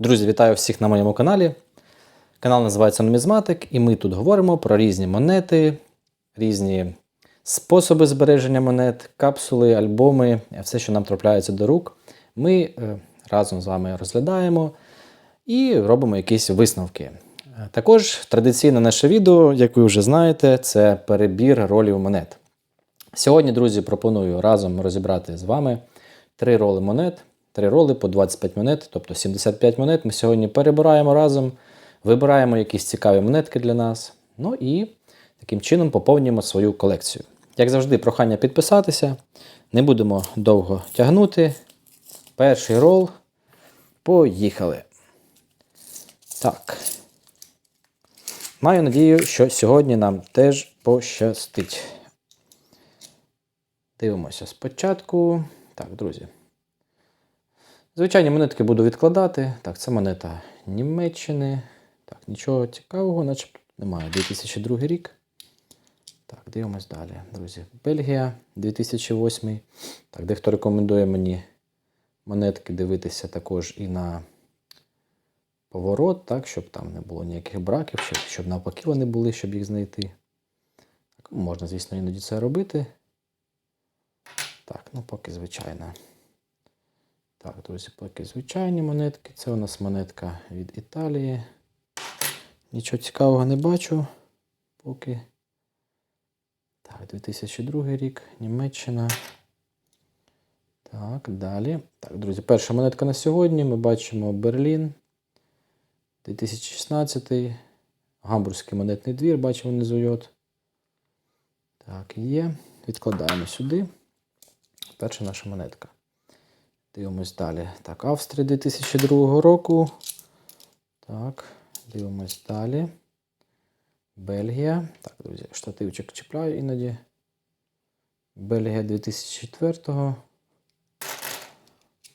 Друзі, вітаю всіх на моєму каналі. Канал називається Нумізматик, і ми тут говоримо про різні монети, різні способи збереження монет, капсули, альбоми, все, що нам трапляється до рук. Ми е, разом з вами розглядаємо і робимо якісь висновки. Е, Також традиційне наше відео, як ви вже знаєте, це перебір ролів монет. Сьогодні, друзі, пропоную разом розібрати з вами три роли монет, три роли по 25 монет, тобто 75 монет. Ми сьогодні перебираємо разом, вибираємо якісь цікаві монетки для нас. Ну і таким чином поповнюємо свою колекцію. Як завжди, прохання підписатися. Не будемо довго тягнути. Перший рол. Поїхали. Так. Маю надію, що сьогодні нам теж пощастить. Дивимося спочатку. Так, друзі. Звичайні монетки буду відкладати. Так, це монета Німеччини. Так, нічого цікавого, начебто немає. 2002 рік. Так, дивимось далі, друзі. Бельгія 2008. Так, дехто рекомендує мені монетки дивитися також і на поворот, так, щоб там не було ніяких браків, щоб, щоб навпаки вони були, щоб їх знайти. Так, можна, звісно, іноді це робити. Так, ну поки звичайно. Так, друзі, поки звичайні монетки. Це у нас монетка від Італії. Нічого цікавого не бачу. Поки. Так, 2002 рік, Німеччина. Так, далі. Так, друзі, перша монетка на сьогодні. Ми бачимо Берлін. 2016. Гамбурзький монетний двір, бачимо внизу йод. Так, є. Відкладаємо сюди. Перша наша монетка. Дивимось далі. Так, Австрія 2002 року. Так, дивимось далі. Бельгія. Так, друзі, штативчик чіпляю іноді. Бельгія 2004.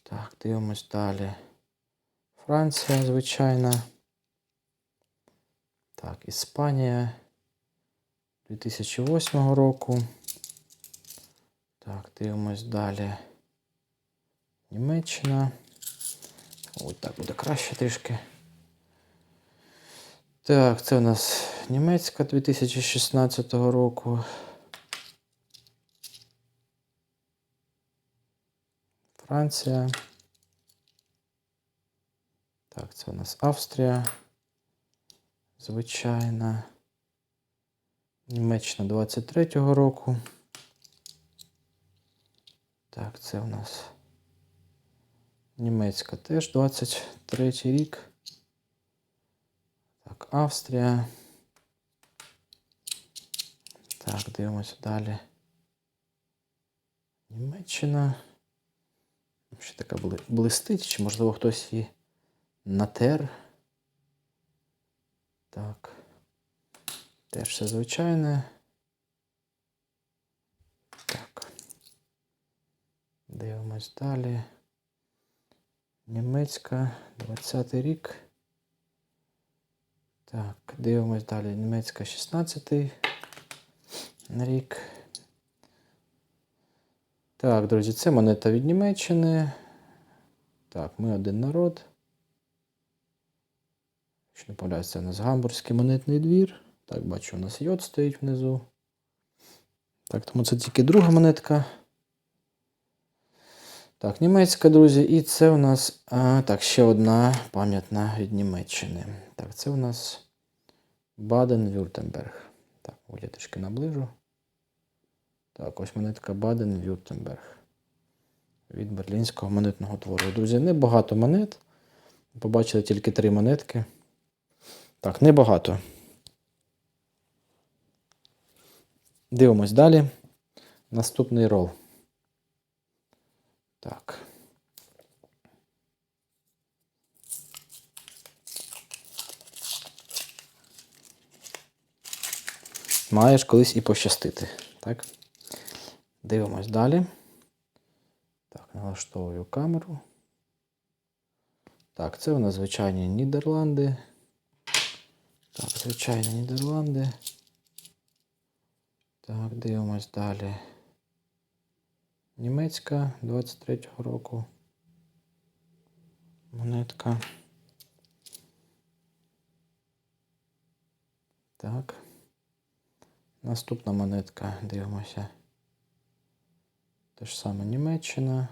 Так, дивимось далі. Франція, звичайно. Так, Іспанія 2008 року. Так, дивимось далі. Німеччина. Ось так буде краще трішки. Так, це у нас німецька 2016 року. Франція. Так, це у нас Австрія. Звичайна. Німеччина 23-го року. Так, це у нас німецька теж 23 рік. Так, Австрія. Так, дивимося далі. Німеччина. Ще така блистить, чи можливо хтось її натер. Так. Теж все звичайне. Так. Дивимось далі. Німецька, 20 рік. Так, дивимось далі. Німецька 16 рік. Так, друзі, це монета від Німеччини. Так, ми один народ. Якщо не помиляюсь, це у нас гамбурзький монетний двір. Так, бачу, у нас йод стоїть внизу. Так, тому це тільки друга монетка. Так, німецька, друзі, і це у нас а, так, ще одна пам'ятна від Німеччини. Так, це у нас Баден-Вюртемберг. Так, я трішки наближу. Так, ось монетка Баден-Вюртемберг. Від берлінського монетного твору. Друзі, небагато монет. Побачили тільки три монетки. Так, небагато. Дивимось далі. Наступний рол. Так. Маєш колись і пощастити. Так? Дивимось далі. Так, налаштовую камеру. Так, це у нас звичайні Нідерланди. Так, звичайні Нідерланди. Так, дивимось далі німецька 23-го року. Монетка. Так. Наступна монетка, дивимося. Те ж саме Німеччина.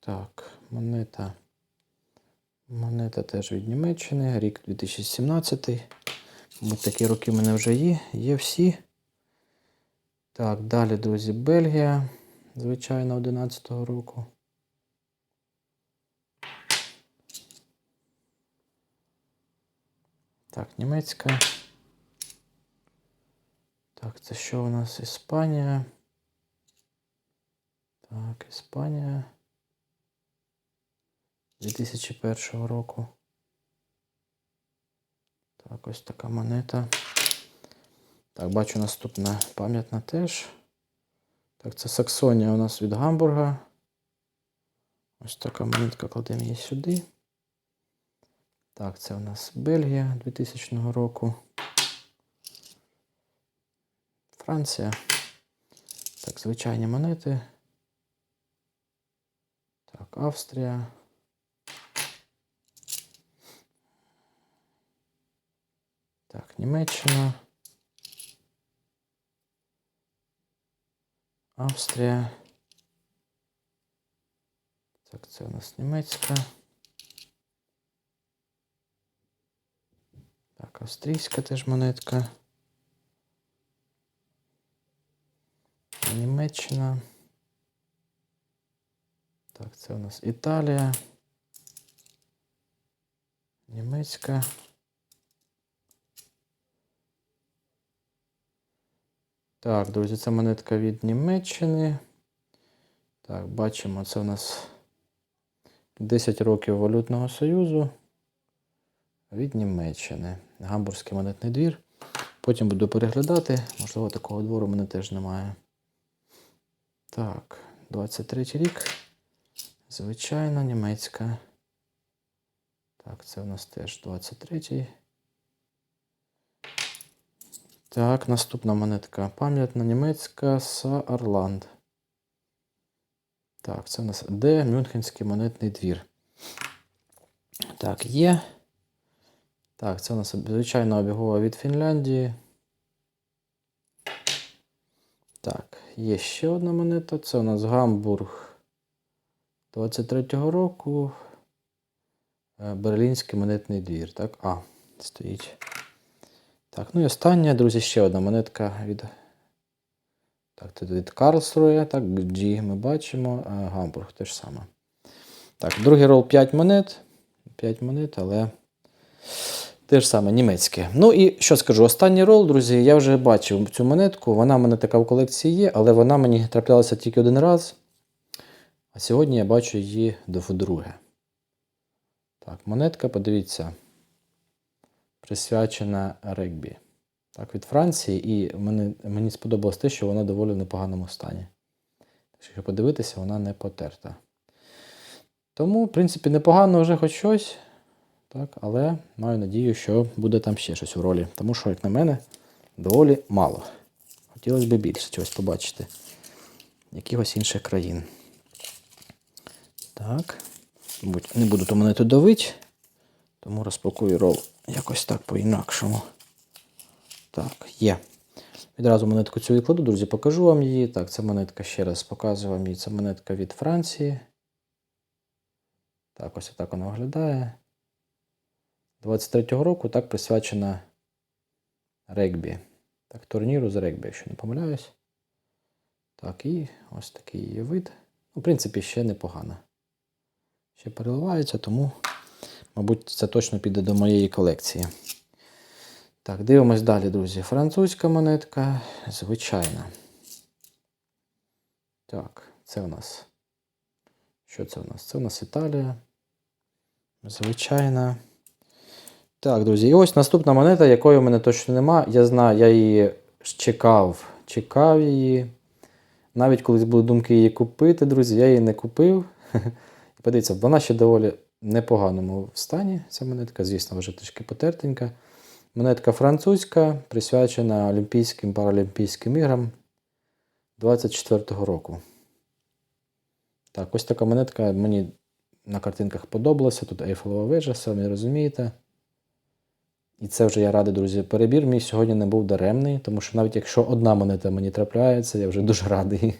Так, монета. Монета теж від Німеччини, рік 2017. Ось такі роки в мене вже є, є всі. Так, далі, друзі, Бельгія, звичайно, 11-го року. Так, німецька. Так, це що у нас? Іспанія. Так, Іспанія. 2001 року. Так, ось така монета. Так, бачу наступна пам'ятна теж. Так, це Саксонія у нас від Гамбурга. Ось така монетка кладемо її сюди. Так, це у нас Бельгія 2000 року. Франція. Так, звичайні монети. Так, Австрія. Так, Німеччина. Австрія. Так, це у нас німецька. Так, австрійська теж монетка. Німеччина. Так, це у нас Італія. Німецька. Так, друзі, це монетка від Німеччини. Так, бачимо, це у нас 10 років Валютного Союзу від Німеччини. Гамбурзький монетний двір. Потім буду переглядати. Можливо, такого двору в мене теж немає. Так, 23 рік. Звичайна німецька. Так, це у нас теж 23-й. Так, наступна монетка. Пам'ятна німецька Саарланд. Так, це у нас Д. Мюнхенський монетний двір. Так, є. Так, це у нас звичайна обігова від Фінляндії. Так, є ще одна монета. Це у нас Гамбург 23-го року. Е, Берлінський монетний двір. Так, а, стоїть. Так, ну і остання, друзі, ще одна монетка від. Так, тут від Карлсрує, так, G ми бачимо, а Гамбург теж саме. Так, другий рол 5 монет. 5 монет, але те ж саме німецьке. Ну і що скажу, останній рол, друзі, я вже бачив цю монетку. Вона в мене така в колекції є, але вона мені траплялася тільки один раз. А сьогодні я бачу її вдруге. Так, монетка, подивіться присвячена регбі. Так, від Франції, і мені, мені сподобалось те, що вона доволі в непоганому стані. Якщо подивитися, вона не потерта. Тому, в принципі, непогано вже хоч щось. Так, але маю надію, що буде там ще щось у ролі. Тому що, як на мене, доволі мало. Хотілося б більше чогось побачити. Якихось інших країн. Так. Не буду то мене тут давити. Тому розпакую рол якось так по-інакшому. Так, є. Відразу монетку цю відкладу, друзі, покажу вам її. Так, це монетка ще раз показую вам її. Це монетка від Франції. Так, ось так вона виглядає. 23-го року так присвячена регбі. Так, турніру з регбі, якщо не помиляюсь. Так, і ось такий її вид. Ну, в принципі, ще непогано. Ще переливається, тому. Мабуть, це точно піде до моєї колекції. Так, дивимось далі, друзі. Французька монетка, звичайна. Так, це у нас. Що це у нас? Це у нас Італія. Звичайна. Так, друзі, і ось наступна монета, якої у мене точно нема. Я знаю, я її чекав, чекав її. Навіть колись були думки її купити, друзі, я її не купив. Подивіться, вона ще доволі непоганому стані. Ця монетка, звісно, вже трішки потертенька. Монетка французька, присвячена Олімпійським Паралімпійським іграм 24-го року. Так, ось така монетка мені на картинках подобалося. Тут Ейфелева вежа, самі розумієте. І це вже я радий, друзі. Перебір мій сьогодні не був даремний, тому що навіть якщо одна монета мені трапляється, я вже дуже радий.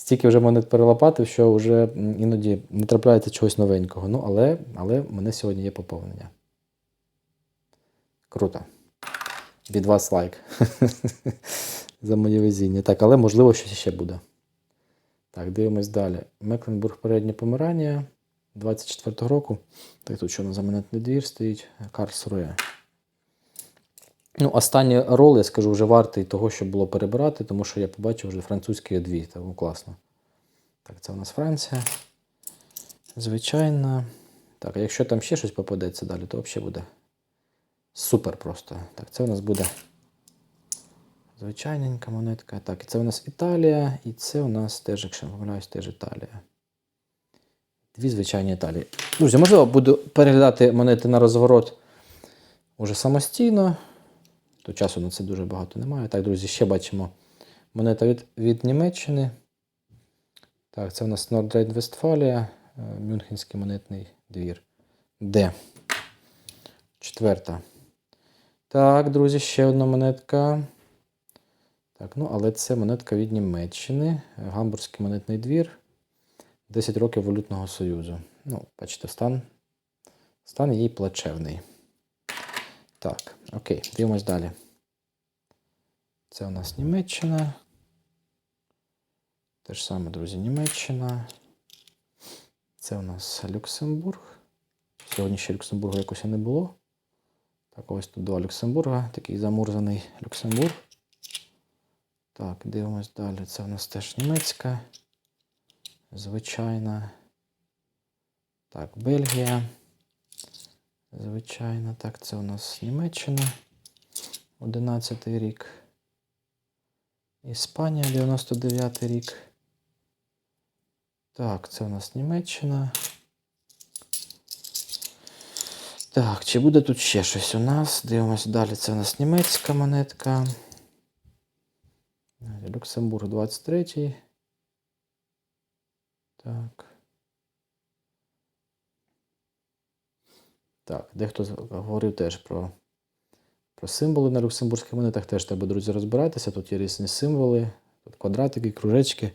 Стільки вже монет перелопатив, що вже іноді не трапляється чогось новенького. Ну, але, але в мене сьогодні є поповнення. Круто. Від вас лайк. За моє везіння. Так, але можливо щось ще буде. Так, дивимось далі. Мекленбург переднє помирання 24-го року. Так, тут що на заменетний двір стоїть. Карлсрує. Ну, останній рол, я скажу, вже вартий того, щоб було перебирати, тому що я побачив вже французькі дві, тому класно. Так, це у нас Франція. Звичайно. Так, а якщо там ще щось попадеться далі, то взагалі буде супер просто. Так, це у нас буде звичайненька монетка. Так, і це у нас Італія, і це у нас теж, якщо не помиляюсь, теж Італія. Дві звичайні Італії. Друзі, можливо, буду переглядати монети на розворот уже самостійно. То часу на це дуже багато немає. Так, друзі, ще бачимо монета від, від Німеччини. Так, це у нас Нордрейн-Вестфалія, е, Мюнхенський монетний двір. Д. Четверта. Так, друзі, ще одна монетка. Так, ну, але це монетка від Німеччини. е, Гамбурзький монетний двір. 10 років Валютного Союзу. Ну, бачите, стан, стан її плачевний. Так, окей, дивимось далі. Це у нас Німеччина. Те ж саме, друзі, Німеччина. Це у нас Люксембург. Сьогодні ще Люксембургу якось і не було. Так, ось тут два Люксембурга, такий замурзаний Люксембург. Так, дивимось далі. Це у нас теж німецька. Звичайна. Так, Бельгія. Звичайно, так, це у нас Німеччина. 11 рік. Іспанія, 99 рік. Так, це у нас Німеччина. Так, чи буде тут ще щось у нас? Дивимось далі. Це у нас німецька монетка. Люксембург 23. Так. Так, дехто говорив теж про, про символи на люксембурзьких монетах. Теж треба, друзі, розбиратися. Тут є різні символи, тут квадратики, кружечки.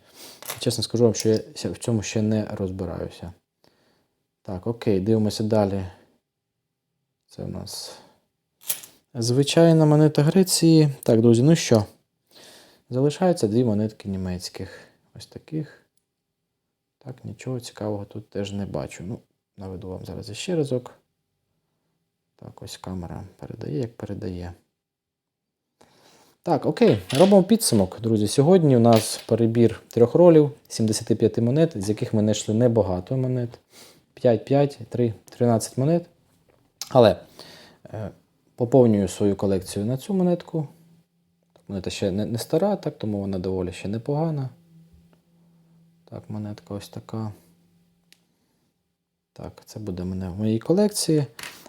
Чесно скажу вам, що я в цьому ще не розбираюся. Так, окей, дивимося далі. Це у нас звичайна монета Греції. Так, друзі, ну що? Залишаються дві монетки німецьких. Ось таких. Так, нічого цікавого тут теж не бачу. Ну, наведу вам зараз ще разок. Так, ось камера передає, як передає. Так, окей, робимо підсумок, друзі. Сьогодні у нас перебір трьох ролів, 75 монет, з яких ми знайшли небагато монет. 5, 5, 3, 13 монет. Але е, поповнюю свою колекцію на цю монетку. Монета ще не, не стара, так, тому вона доволі ще непогана. Так, монетка ось така. Так, це буде мене в моїй колекції.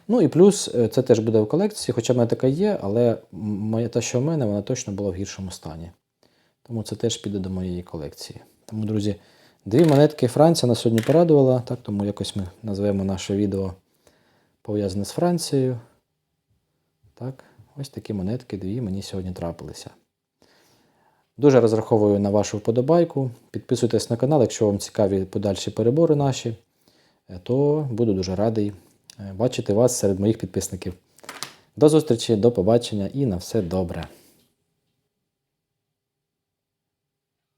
Ну і плюс е, це теж буде в колекції, хоча в мене така є, але моя та, що в мене, вона точно була в гіршому стані. Тому це теж піде до моєї колекції. Тому, друзі, дві монетки Франція нас сьогодні порадувала, так, тому якось ми назвемо наше відео пов'язане з Францією. Так, ось такі монетки дві мені сьогодні трапилися. Дуже розраховую на вашу вподобайку. Підписуйтесь на канал, якщо вам цікаві подальші перебори наші, е, то буду дуже радий бачити вас серед моїх підписників. До зустрічі, до побачення і на все добре.